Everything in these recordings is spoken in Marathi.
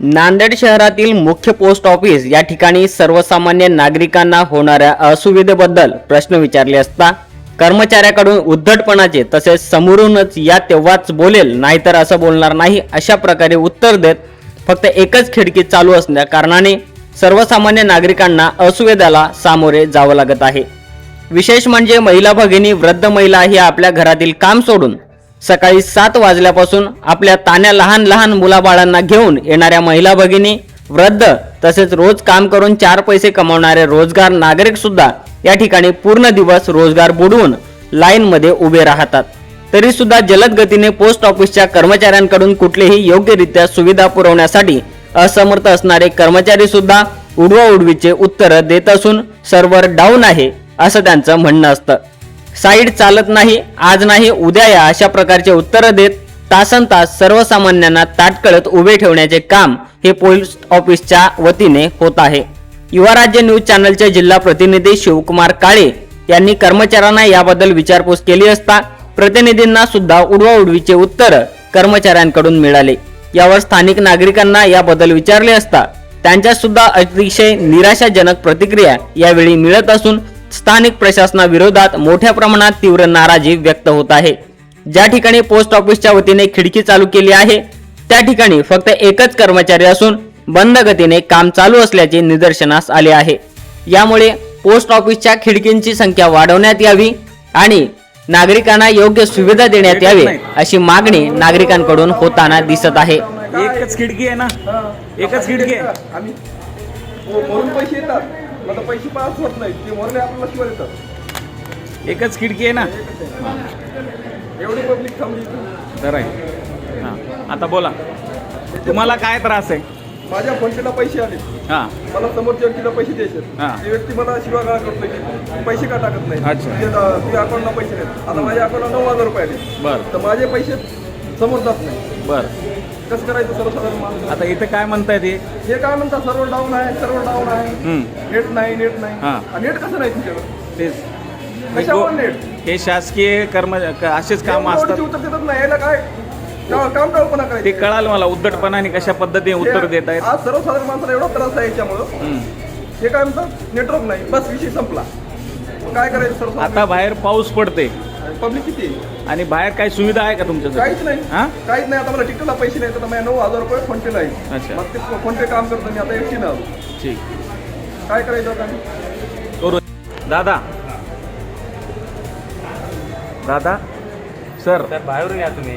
नांदेड शहरातील मुख्य पोस्ट ऑफिस या ठिकाणी सर्वसामान्य नागरिकांना होणाऱ्या असुविधेबद्दल प्रश्न विचारले असता कर्मचाऱ्याकडून उद्धटपणाचे तसेच समोरूनच या तेव्हाच बोलेल नाहीतर असं बोलणार नाही अशा प्रकारे उत्तर देत फक्त एकच खिडकी चालू असल्या कारणाने सर्वसामान्य नागरिकांना असुविधाला सामोरे जावं लागत आहे. विशेष म्हणजे महिला भगिनी वृद्ध महिला ही आपल्या घरातील काम सोडून सकाळी सात वाजल्यापासून आपल्या तान्या लहान लहान मुलाबाळांना घेऊन येणाऱ्या महिला भगिनी वृद्ध तसेच रोज काम करून चार पैसे कमावणारे रोजगार नागरिक सुद्धा या ठिकाणी पूर्ण दिवस रोजगार बुडवून लाईन मध्ये उभे राहतात. तरी सुद्धा जलद गतीने पोस्ट ऑफिसच्या कर्मचाऱ्यांकडून कुठलीही योग्यरित्या सुविधा पुरवण्यासाठी असमर्थ असणारे कर्मचारी सुद्धा उडवाउडवीचे उत्तर देत असून सर्व्हर डाऊन आहे असं त्यांचं म्हणणं असतं. साईड चालत नाही आज नाही उद्या या अशा प्रकारचे उत्तरं देत तासन तास सर्वसामान्यांना ताटकळत उभे ठेवण्याचे काम हे पोस्ट ऑफिसच्या वतीने होत आहे. युवा राज्य न्यूज चॅनलचे जिल्हा प्रतिनिधी शिवकुमार काळे यांनी कर्मचाऱ्यांना याबद्दल विचारपूस केली असता प्रतिनिधींना सुद्धा उडवाउडवीचे उत्तर कर्मचाऱ्यांकडून मिळाले. यावर स्थानिक नागरिकांना याबद्दल विचारले असता त्यांच्या सुद्धा अतिशय निराशाजनक प्रतिक्रिया यावेळी मिळत असून स्थानिक प्रशासनाविरोधात मोठ्या प्रमाणात तीव्र नाराजी व्यक्त होत आहे. ज्या ठिकाणी पोस्ट ऑफिसच्या वतीने खिडकी चालू केली आहे त्या ठिकाणी फक्त एकच कर्मचारी असून बंद गतीने काम चालू असल्याचे निदर्शनास आले आहे. यामुळे पोस्ट ऑफिसच्या खिडकींची संख्या वाढवण्यात यावी आणि नागरिकांना योग्य सुविधा देण्यात यावी अशी मागणी नागरिकांकडून होताना दिसत आहे. एकच खिडकी आहे ना? एकच खिडकी आहे. आम्ही हो, म्हणून पैसे येतात. मग आता पैसे पास होत नाही ते म्हणून आपल्याला शिवाय येतात एकच खिडकी आहे ना? एवढी पब्लिक थांबली. तर आहे. हां. आता बोला. तुम्हाला काय त्रास आहे? माझ्या फोनपेला पैसे आले. हां. मला समोरच्या व्यक्तीला पैसे द्यायचे. हा. ती व्यक्ती मला शिवागाळा करतोय की तू पैसे का टाकत नाही? अच्छा. तुझ्या तुझ्या अकाउंटला पैसे नाहीत आता माझ्या अकाउंटला नऊ हजार रुपये आले. बरं. तर माझे पैसे समोर जात नाही. बरं. कसं करायचं सर्वसाधारण माणूस? आता इथे काय म्हणतायत हे हे काय म्हणतात? सर्व डाऊन आहे सर्व डाऊन आहे. नेट नाही नेट नाही. हा. आणि नेट कसं नाही तुमच्याकडे? तेच. हे कशावर नेट? हे शासकीय कर्म क- असेच काम असतात. उत्तर देतात नाही याला काय टाळपणा ते करायचं कळालं मला उद्धटपणाने कशा पद्धतीने उत्तर देत आहेत आज सर्वसाधारण माणसाला एवढा त्रास आहे याच्यामुळं. हं. हे काय म्हणतात? नेटवर्क नाही. बस विषय संपला. मग काय करायचं आता सर्वसाधारण बाहेर पाऊस पडते पब्लिक किती आहे? आणि बाहेर काही सुविधा आहे का तुमच्यासाठी? काहीच नाही. हां? काहीच नाही. आता मला तिकीटला पैसे नाही. तर माझ्या नऊ हजार रुपये फोन पे नाही. अच्छा. मग ते फोन पे काम करतो मी. आता एकटीनं आलो ठीक. काय करायचं आता? मी? करू. दादा. दादा. सर. तर बाहेरून या तुम्ही.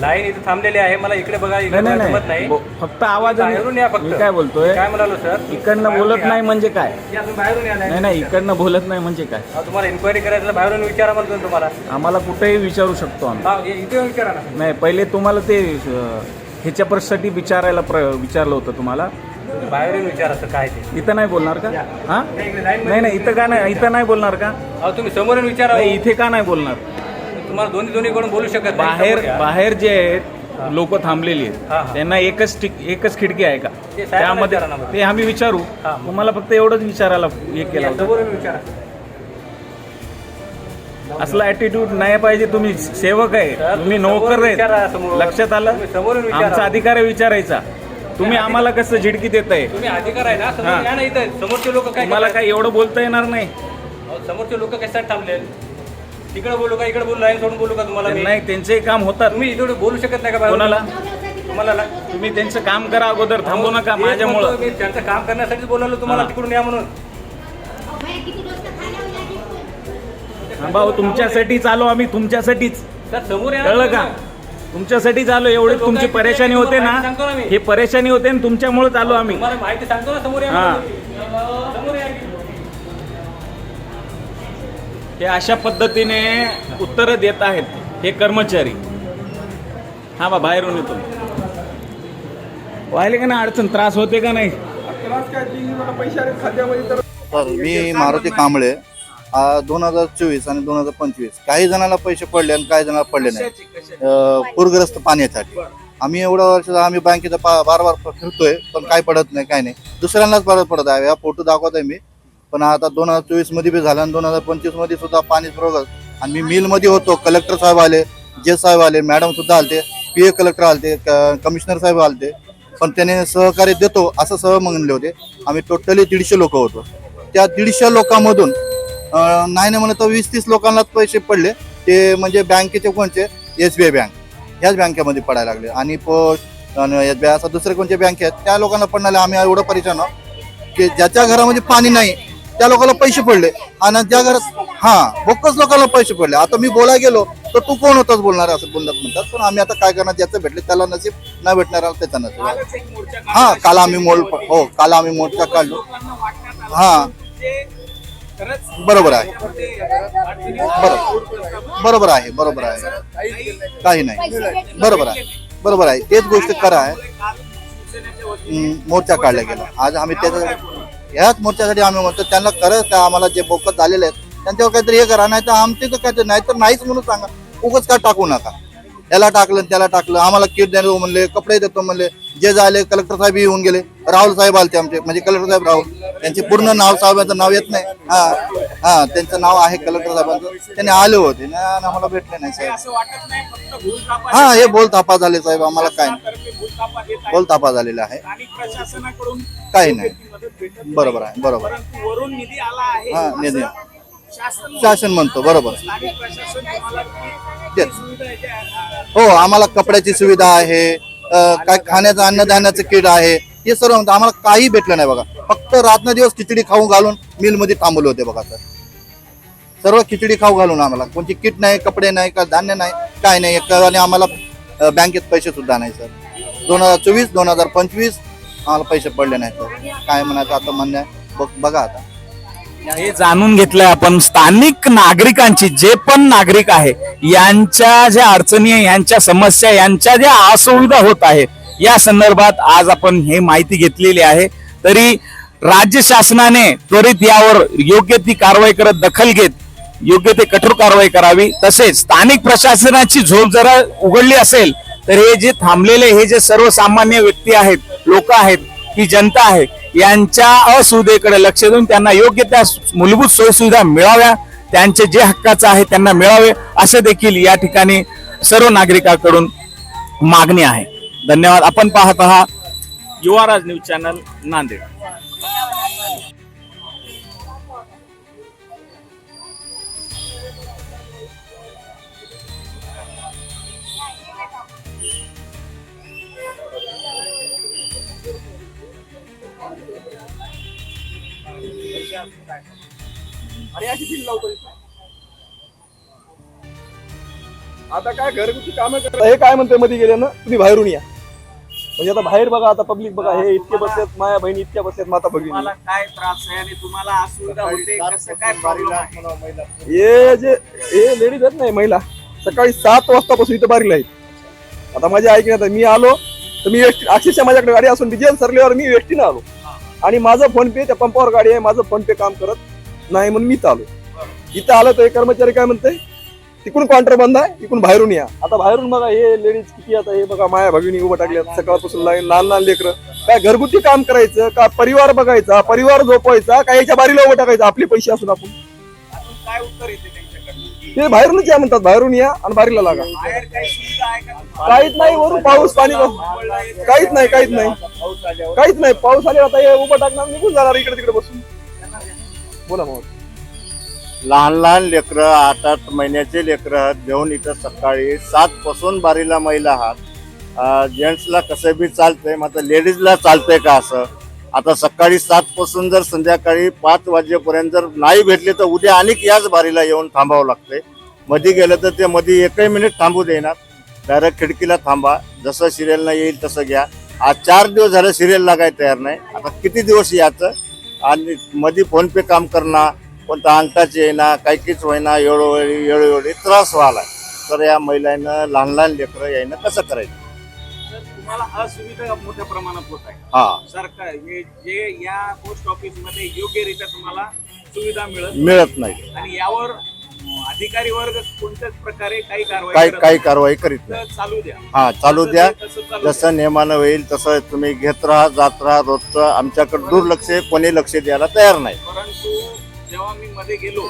लाईन इथे थांबलेली आहे. मला इकडे बघा इकडे नाही नाही जमत नाही. नाही. बो- फक्त आवाज बाहेरून या फक्त. मी काय बोलतोय? काय म्हणालो सर? इकडनं बोलत. नाही म्हणजे काय? या तुम्ही बाहेरून या नाही नाही इकडनं बोलत नाही म्हणजे काय? तुम्हाला इन्क्वायरी करायचं बाहेरून विचारा म्हणतो ना तुम्हाला. आम्हाला कुठेही विचारू शकतो आम्ही. हा, इथे येऊन विचारा ना. नाही पहिले तुम्हाला ते अं, ह्याच्या प्रश्नासाठी विचारायला प्र विचारलं होतं तुम्हाला. तुम्ही बाहेरून विचारा सर काय ते. इथं नाही बोलणार का. हा? नाही, इकडे line मध्ये नाही नाही इथं का नाही इथं नाही बोलणार का? अहो तुम्ही समोरून विचारा. नाही. इथे का नाही बोलणार? तुम्हाला दोन्ही दोन्ही कडून बोलू शकत नाही. बाहेर. बाहेर जे आहेत लोक थांबलेली हा, आहेत हा. त्यांना एकच टिक एकच खिडकी आहे का साहेबांना त्यामध्ये विचारा ना मग. ते आम्ही विचारू हा, मग. तुम्हाला फक्त एवढंच विचारायला हे केलं या, होतं समोरून विचारा असला ऍटिट्यूड नाही पाहिजे तुम्ही सेवक आहे सर, तुम्ही नोकर विचारा आहे. लक्षात आलं तुम्ही समोरून विचारा. आमचा अधिकार आहे विचारायचा तुम्ही आम्हाला कसं झिडकी देत आहे तुम्ही अधिकार आहे ना हा. समोर या ना इथं समोरचे लोक काय तुम्हाला? काय एवढं बोलता येणार नाही अहो, समोरचे लोक कशासाठी थांबले तिकडे बोलू का इकडे बोलू लाईन सोडून बोलू का तुम्हाला मी? नाही त्यांचेही काम होतात तुम्ही इथे बोलू शकत नाही का बाहेरून? कोणाला तुम्हाला ला- तुम्ही त्यांचं काम करा अगोदर थांबू नका तेच माझ्यामुळं म्हणतो मी, त्यांचं काम करण्यासाठीच बोलवलं तुम्हाला हा. तिकडून या म्हणून हो, तुमच्यासाठीच आलो आम्ही तुमच्यासाठीच तर समोर या ना कळलं. का तुमच्यासाठीच आलो एवढी तुमची परेशानी होते ना. ही परेशानी होते ना तुमच्यामुळेच आलो आम्ही तुम्हाला माहिती सांगतो ना समोर या हा. म्हणून. हे अशा पद्धतीने उत्तर देत आहेत हे कर्मचारी. हा बा बाहेरून येतो. व्हायला का ना अडचण? त्रास होते का नाही? तर मी मारुती कांबळे. दोन हजार चोवीस आणि दोन हजार पंचवीस. काही जणांना पैसे पडले आणि काही जणांना पडले नाही. पूरग्रस्त पाण्यासाठी. आम्ही एवढ्या वर्षाचा आम्ही बँकेचा बार बार फिरतोय पण काय पडत नाही काय नाही. दुसऱ्यांनाच परत पडत आहे. हा फोटो दाखवत आहे मी. पण आता दोन हजार चोवीसमध्ये बी झालं आणि दोन हजार पंचवीसमध्ये सुद्धा पाणी पुरवलं आणि मी मिलमध्ये होतो. कलेक्टर साहेब आले जे साहेब आले मॅडम सुद्धा आलते. पी ए कलेक्टर आलते कमिशनर साहेब आलते. पण त्याने सहकार्य देतो असं सह म्हणले होते. आम्ही टोटली दीडशे लोक होतो. त्या दीडशे लोकांमधून नाही नाही म्हणत तर वीस तीस लोकांनाच पैसे पडले. ते म्हणजे बँकेचे कोणचे? S B I bank. ह्याच बँकेमध्ये पडायला लागले. आणि पोस्ट आणि एस बी आय असं दुसरे कोणते बँक आहेत? त्या लोकांना पडणारे आम्ही एवढं परिचय की ज्याच्या घरामध्ये पाणी नाही त्या लोकांना पैसे पडले. आणि ज्या घरात हा बोकच लोकांना पैसे पडले. आता मी बोलाय गेलो तर तू कोण होताच बोलणार असं बोलत म्हणतात. पण आम्ही आता काय करणार? ज्याचं भेटले त्याला नसीब नाही भेटणार त्याचा नसीब हा काल आम्ही मोल हो काल आम्ही मोर्चा काढलो. हा. बरोबर आहे. बरोबर. बरोबर आहे बरोबर आहे. काही नाही. बरोबर आहे. बरोबर आहे. तेच गोष्ट करा आहे. मोर्चा काढला गेला. आज आम्ही त्याचा ह्याच मोर्चासाठी आम्ही म्हणतो त्यांना खरंच त्या आम्हाला जे बोकत झालेले आहेत त्यांच्यावर काहीतरी हे करा नाही तर आमचे तर काहीतरी नाही तर नाहीच म्हणून सांगा. उगच काय टाकू नका. याला टाकलं त्याला टाकलं. आम्हाला किट देतो म्हणले कपडे देतो म्हणले. जे झाले कलेक्टर साहेब येऊन गेले. राहुल साहेब आलते आमचे. म्हणजे कलेक्टर साहेब राहुल. त्यांचे पूर्ण नाव साहेबांचं नाव येत नाही. हा. हा त्यांचं नाव आहे कलेक्टर साहेबांचं त्यांनी आले होते ना आम्हाला भेटले नाही साहेब हा हे बोल थापा झाले साहेब आम्हाला काय नाही. बोलतापा बोल झालेला आहे काही नाही बरोबर आहे बरोबर आहे. हा, निधी. शासन म्हणतो बरोबर तेच. हो आम्हाला कपड्याची सुविधा आहे काय खाण्याचं अन्नधान्याचं किट आहे हे सर्व म्हणतो आम्हाला काही भेटलं नाही बघा फक्त रात्र दिवस खिचडी खाऊन घालून मिलमध्ये थांबले थांबवले होते बघा सर सर्व खिचडी खाऊ घालून आम्हाला. कोणती किट नाही कपडे नाही का धान्य नाही काय नाही. आणि आम्हाला बँकेत पैसे सुद्धा नाही सर. दोन हजार चोवीस दोन हजार पंचवीस आम्हाला पैसे पडले नाही सर. काय म्हणायचं आता म्हणणं आहे? बघ बघा आता. हे जाणून घेतलंय आपण स्थानिक नागरिकांची जे पण नागरिक आहे यांच्या ज्या अडचणी आहे यांच्या समस्या यांच्या ज्या असुविधा होत आहे या संदर्भात आज आपण हे माहिती घेतलेली आहे. तरी राज्य शासनाने त्वरित यावर योग्य ती कारवाई करत दखल घेत योग्य ते कठोर कारवाई करावी. तसेच स्थानिक प्रशासनाची झोप जरा उघडली असेल तर हे जे थांबलेले हे जे सर्वसामान्य व्यक्ती आहेत लोक आहेत ही जनता आहे यांच्या असुविधेकडे लक्ष देऊन त्यांना योग्य त्या मूलभूत सोयीसुविधा मिळाव्या त्यांचे जे हक्काचं आहे त्यांना मिळावे असे देखील या ठिकाणी सर्व नागरिकांकडून मागणी आहे. धन्यवाद. आपण पाहत आहात युवाराज न्यूज चॅनल नांदेड. आणि अशी बिल लावतो. आता काय घरगुती कामं करत हे काय म्हणते मध्ये गेले ना तुम्ही बाहेरून या. म्हणजे आता बाहेर बघा आता पब्लिक बघा हे इतके बसलेत माया बहिणी इतक्या बसलेत माता भगिनी. तुम्हाला काय त्रास आहे आणि तुम्हाला असुविधा होते कसं काय आहे? हे जे हे लेडीज आहेत नाही महिला सकाळी सात वाजतापासून इथं बारीला आहेत. आता माझ्या ऐकण्यात मी आलो तर मी एसटी अक्षरशः माझ्याकडे गाडी असून डिझेल सरल्यावर मी एसटीनं आलो. आणि माझं फोन पे त्या पंपावर गाडी आहे माझं फोन पे काम करत नाही म्हणून मी आलो. इथं आलं तर कर्मचारी काय म्हणते तिकडून कॉन्ट्रॅक्ट बंद आहे इकडून बाहेरून या. आता बाहेरून बघा हे लेडीज किती आता हे बघा माया भगिनी उभं टाकल्यात सकाळपासून लाईन लहान लहान लेकरं. काय घरगुती काम करायचं का परिवार बघायचा परिवार झोपवायचा का याच्या बारीला उभं टाकायचं आपले पैसे असून आपण. काय उत्तर येते ते बाहेरूनच या म्हणतात बाहेरून या आणि बारीला लागा. काहीच नाही वरून पाऊस पाणी काहीच नाही काहीच नाही. काहीच नाही पाऊस आले आता उभं टाकणार निघून जाणार इकडे तिकडे बसून. बोला मग. लहान लहान लेकरं आठ आठ महिन्याचे लेकरं घेऊन इथं सकाळी सात पासून बारीला महिला आहात. जेंट्सला कसं बी चालतंय मात्र लेडीजला चालतंय का असं? आता सकाळी सात पासून जर संध्याकाळी पाच वाजेपर्यंत जर नाही भेटले तर उद्या अनेक याच बारीला येऊन थांबावं लागते मध्ये गेलं तर ते मध्ये एकही मिनिट थांबू देणार. डायरेक्ट खिडकीला थांबा. जसं सिरियलला येईल तसं घ्या. आज चार दिवस झालं सिरियलला काय तयार नाही. आता किती दिवस याचं? आणि मध्ये फोनपे काम करणं कोणता अंगठाचे येईना काही कीच होईना वेळोवेळी वेळोवेळी त्रास व्हायला तर या महिलांना लहान लहान लेकरं यायनं कसं करायचं? तुम्हाला असुविधा मोठ्या प्रमाणात होत आहे. हा. सरकार हे जे या पोस्ट ऑफिसमध्ये योग्य रित्या तुम्हाला सुविधा मिळत मिळत नाही. आणि यावर अधिकारी वर्ग कोणत्याच प्रकारे काही कारवाई काही. कारवाई करीत नाही. चालू द्या. हा चालू द्या. जसं नियमानं होईल तसं तुम्ही घेत राहा जात राहा रोजचं आमच्याकडे दुर्लक्ष कोणी लक्ष द्यायला तयार नाही. परंतु जेव्हा मी मध्ये गेलो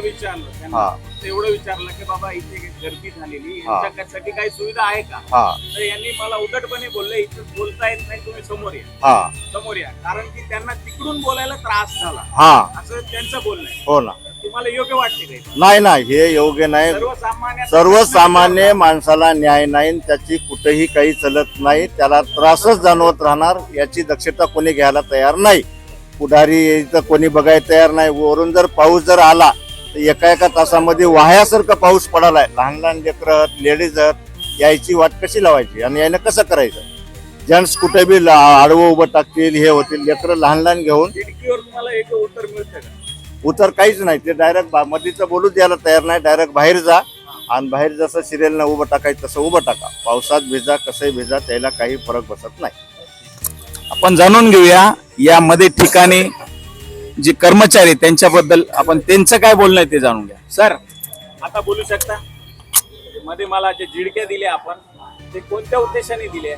विचारलं हा. फक्त एवढं विचारलं की बाबा इथे गर्दी झालेली. यांच्यासाठी काही सुविधा आहे का? हा. तर यांनी मला उद्धटपणे बोलले इथे बोलता येत नाही तुम्ही समोर या. हा. समोर या. कारण की त्यांना तिकडून बोलायला त्रास झाला. हा. असं त्यांचं बोलणं आहे. हो ना. तुम्हाला योग्य वाटते नाही ना हे योग्य नाही. सर्वसामान्य सर्वसामान्य माणसाला न्याय नाही आणि त्याची कुठेही काही चलत नाही. त्याला त्रासच जाणवत राहणार याची दक्षता कोणी घ्यायला तयार नाही. पुढारी इथं कोणी बघायला तयार नाही. वरून जर पाऊस जर आला तर एका एका तासामध्ये वाह्यासारखा पाऊस पडालाय. लहान लहान लेकरं लेडीज आहेत यायची वाट कशी लावायची आणि यानं कसं करायचं? जेंट्स कुठे बी ला- आडवं उभं टाकतील हे होतील लेकरं लहान लहान घेऊन खिडकीवर तुम्हाला एक उत्तर मिळतं का? उतर काहीच नाही. ते डायरेक्ट मधीचं बोलू द्यायला तयार नाही. डायरेक्ट बाहेर जा. आणि बाहेर जसं सिरियलनं उभं टाकायचं तसं उभं टाका. पावसात भिजा कसंही भिजा त्याला काही फरक बसत नाही. आपण जाणून घेऊया या मध्ये ठिकाणी जे कर्मचारी त्यांच्याबद्दल आपण त्यांचं काय बोलणं आहे ते जाणून घ्या. सर आता बोलू शकता? मध्ये मला जे जिडक्या दिल्या आपण ते कोणत्या उद्देशाने दिले?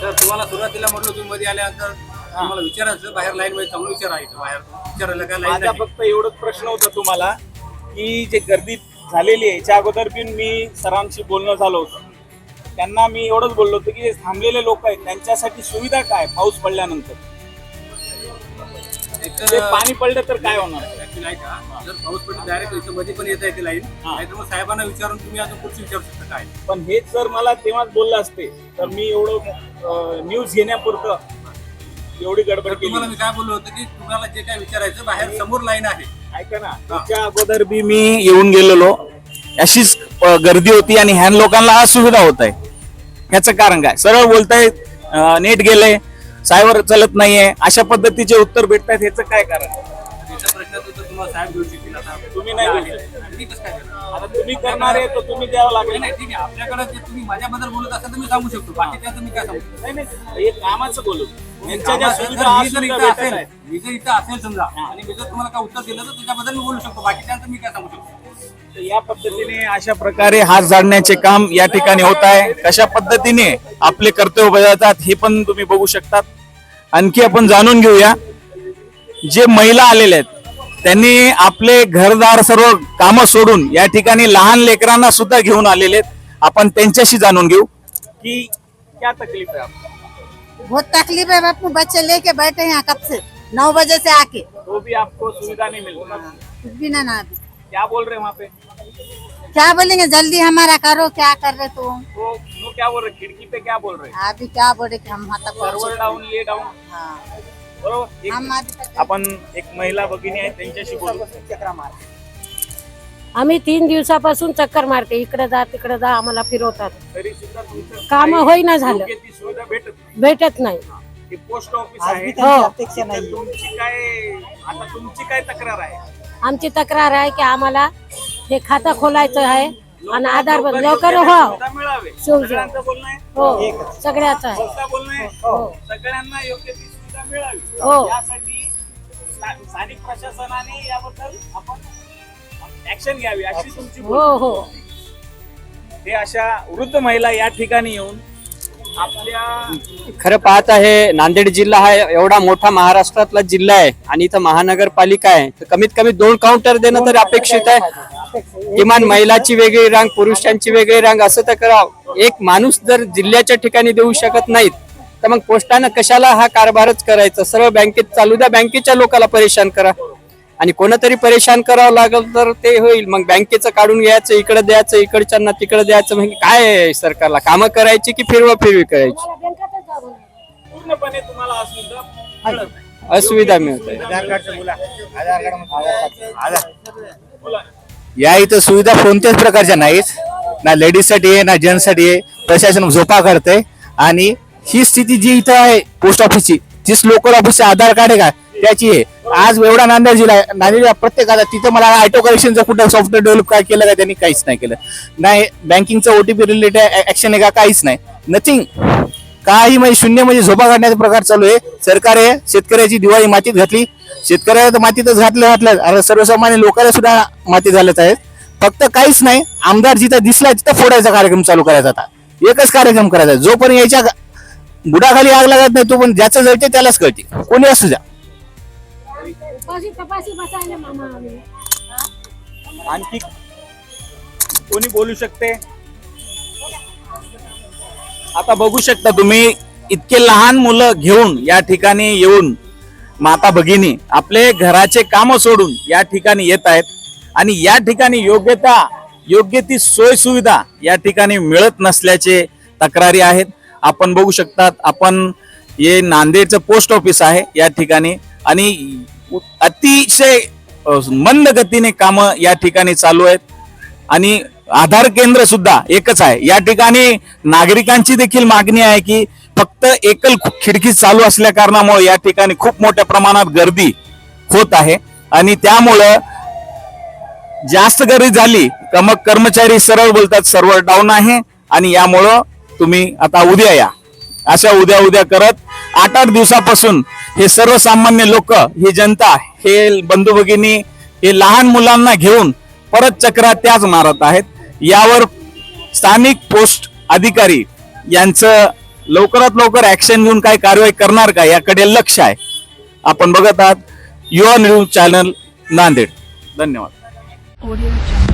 सर तुम्हाला सुरुवातीला म्हटलं तुम्ही मध्ये आल्यानंतर तुम्हाला विचारायचं बाहेर लाईन मध्ये चांगलं विचारायचं बाहेर विचारायला काय लाईन फक्त एवढंच प्रश्न होता तुम्हाला की जे गर्दी झालेली आहे याच्या अगोदर पण मी सरांशी बोलणं झालं होतं. त्यांना मी एवढंच बोललो होतो की जे थांबलेले लोक आहेत त्यांच्यासाठी सुविधा काय पाऊस पडल्यानंतर? ते पाणी पडलं तर काय होणार? ऍक्च्युली आहे का? जर पाऊस पडला डायरेक्ट इथं मध्ये पण येता येते लाईन नाहीतर मग साहेबांना विचारून तुम्ही अजून पुढची विचारू शकता काय? पण हेच जर मला तेव्हाच बोललं असते तर मी एवढं न्यूज घेण्यापुरतं एवढी गडबड तर तुम्हाला केली. मी काय बोललो होतं की तुम्हाला जे काय विचारायचं बाहेर समोर लाईन आहे. ऐका ना त्याच्या अगोदर बी मी येऊन गेलेलो. अशीच अ, गर्दी होती आणि ह्या लोकांना असुविधा होत आहे. ह्याचं कारण काय? सरळ बोलताय नेट गेलंय सायबर चालत नाहीये. अशा पद्धतीचे उत्तर भेटतात ह्याचं काय कारण? प्रश्नाचं उत्तर तुम्हाला साहेब देऊ शकतील आता. तुम्ही नाही आहे. देऊ आणि मी कसं काय करणार? आता तुम्ही करणार आहे तर तुम्ही द्यावं नाही, लागेल. नाही ठीक आहे. आपल्याकडे जे तुम्ही माझ्याबद्दल बोलत असाल तर मी सांगू शकतो. बाकी त्याचं मी काय सांगू शकतो? नाही नाही. हे कामाचं बोलू. यांच्या ज्या कामाचं सुविधा जर मी जर असुविधा इथं भेटत असेल आहेत. मी जर इथं असेल समजा आणि मी जर तुम्हाला काय उत्तर दिलं तर त्याच्याबद्दल मी बोलू शकतो. बाकी त्याचं मी काय सांगू शकतो? तर या पद्धतीने अशा प्रकारे हात झाडण्याचे काम या ठिकाणी होत आहे. कशा पद्धतीने आपले कर्तव्य बजावतात हे पण तुम्ही बघू शकतात. आणखी आपण जाणून घेऊया. जे महिला आलेले आहेत त्यांनी आपले घरदार सर्व कामं सोडून या ठिकाणी लहान लेकरांना सुद्धा घेऊन आलेले आहेत. आपण त्यांच्याशी जाणून घेऊ की क्या तकलीफ आहे आपको? बहुत तकलीफ है बापू बच्चे लेके बैठे हैं यहाँ कब से? नौ बजे से आके। तो भी आपको सुविधा नहीं मिल रहा कुछ भी ना ना क्या बोल रहे हैं वहाँ पे? क्या बोलेंगे? जल्दी हमारा करो क्या कर रहे तो वो वो क्या बोल रहे? खिड़की पे क्या बोल रहे हैं? अभी क्या बोले कि हम पहुंचे। डाऊन ये डाऊन हाँ। बरोबर? एक- आपण एक महिला भगिनी आहे त्यांच्याशी बोलू. आम्ही तीन दिवसापासून चक्कर मारते इकडे जा तिकडे जा आम्हाला फिरवतात. तरी सुद्धा तुमचं काम काही होईना झालं. योग्य ती सुविधा भेटत नाही. भेटत नाही. हे. पोस्ट ऑफिस आहे. हो. तुमची काय आता तुमची काय तक्रार आहे? आमची तक्रार आहे की आम्हाला हे खातं खोलायचं आहे आणि आधार लवकर लवकर हो. सुविधा मिळावे. सुविधा. सगळ्यांचं बोलणं आहे? हो. सगळ्याच आहे. स्वतः बोलणं आहे? हो. सगळ्यांना योग्य ती मिळावी. हो. यासाठी स्था- स्थानिक प्रशासनाने याबद्दल आपण ऍक्शन घ्यावी अशी तुमची हो भूमिका. हो. हे अशा वृद्ध महिला या ठिकाणी येऊन आपल्या खरं पाहता हे नांदेड जिल्हा हा एवढा मोठा महाराष्ट्रातला जिल्हा आहे आणि इथं महानगरपालिका आहे. तर कमीत कमी दोन काउंटर देणं तर अपेक्षित आहे. किमान महिलाची वेगळी रांग पुरुषांची वेगळी रांग असं तर करावं एक माणूस जर जिल्ह्याच्या ठिकाणी देऊ शकत नाहीत तर मग पोस्टानं कशाला हा कारभारच करायचा? सर्व बँकेत चालू द्या बँकेच्या लोकांना परेशान करा. आणि कोणतरी परेशान करावं लागल तर ते होईल. मग बँकेचं काढून घ्यायचं इकडे द्यायचं इकडच्यांना तिकडे द्यायचं. म्हणजे काय आहे सरकारला? कामं करायची की फिरवा फिरवी करायची? पूर्णपणे तुम्हाला हा. असुविधा मिळते बोला. या इथं सुविधा कोणत्याच प्रकारच्या नाहीत. ना लेडीजसाठी आहे ना जेंट्ससाठी आहे. प्रशासन झोपा करते आणि ही स्थिती जी इथं आहे पोस्ट ऑफिसची तीच लोकल ऑफिसचे आधार कार्ड आहे का त्याची आहे. आज एवढा नांदेड जिल्हा आहे नांदेड जिल्हा प्रत्येकाचा तिथं मला ऑटो करेक्शनचं कुठं सॉफ्टवेअर डेव्हलप काय केलं का त्यांनी काहीच नाही केलं. नाही बँकिंगचं ओटीपी रिलेटेड ऍक्शन आहे का काहीच नाही. नथिंग काही म्हणजे शून्य म्हणजे झोपा काढण्याचा प्रकार चालू आहे. सरकार आहे शेतकऱ्याची दिवाळी मातीत घातली. शेतकऱ्याला तर मातीतच घातलं घातलं. अरे सर्वसामान्य लोकांना सुद्धा माती झालेच आहेत. फक्त काहीच नाही आमदार जिथं दिसला तिथं फोडायचा कार्यक्रम चालू करायचा आता. एकच कार्यक्रम करायचा. जोपर्यंत याच्या बुडाखाली आग लागत नाही तो पण ज्याचं जळते त्यालाच कळते. कोणी असू द्या. आणखी कोणी बोलू शकते? आता बघू शकता तुम्ही इतके लहान मुलं घेऊन या ठिकाणी येऊन माता भगिनी आपले घराचे काम सोडून या ठिकाणी येत आहेत. आणि या ठिकाणी योग्यता योग्य ती सोय सुविधा या ठिकाणी मिळत नसल्याचे तक्रारी आहेत. आपण बघू शकतात आपण हे नांदेडचं पोस्ट ऑफिस आहे या ठिकाणी आणि अतिशय मंद गतीने काम या ठिकाणी चालू आहेत. आणि आधार केंद्र सुद्धा एकच आहे. या ठिकाणी नागरिकांची देखील मागणी आहे की फक्त एकल खिडकी चालू असल्या कारणामुळे या ठिकाणी खूप मोठ्या प्रमाणात गर्दी होत आहे. आणि त्यामुळं जास्त गर्दी झाली का मग कर्मचारी सरळ बोलतात सर्व्हर डाऊन आहे. आणि यामुळं तुम्ही आता उद्या या. अशा उद्या उद्या करत आठ आठ दिवसापासून हे सर्वसामान्य लोक ही जनता हे बंधू भगिनी हे लहान मुलांना घेऊन परत चक्रा त्याच मारत आहेत. यावर स्थानिक पोस्ट अधिकारी यांचं लवकरात लवकर ऍक्शन घेऊन काय कारवाई करणार का याकडे लक्ष आहे. आपण बघत आहात युवा न्यूज चॅनल नांदेड. धन्यवाद. Audio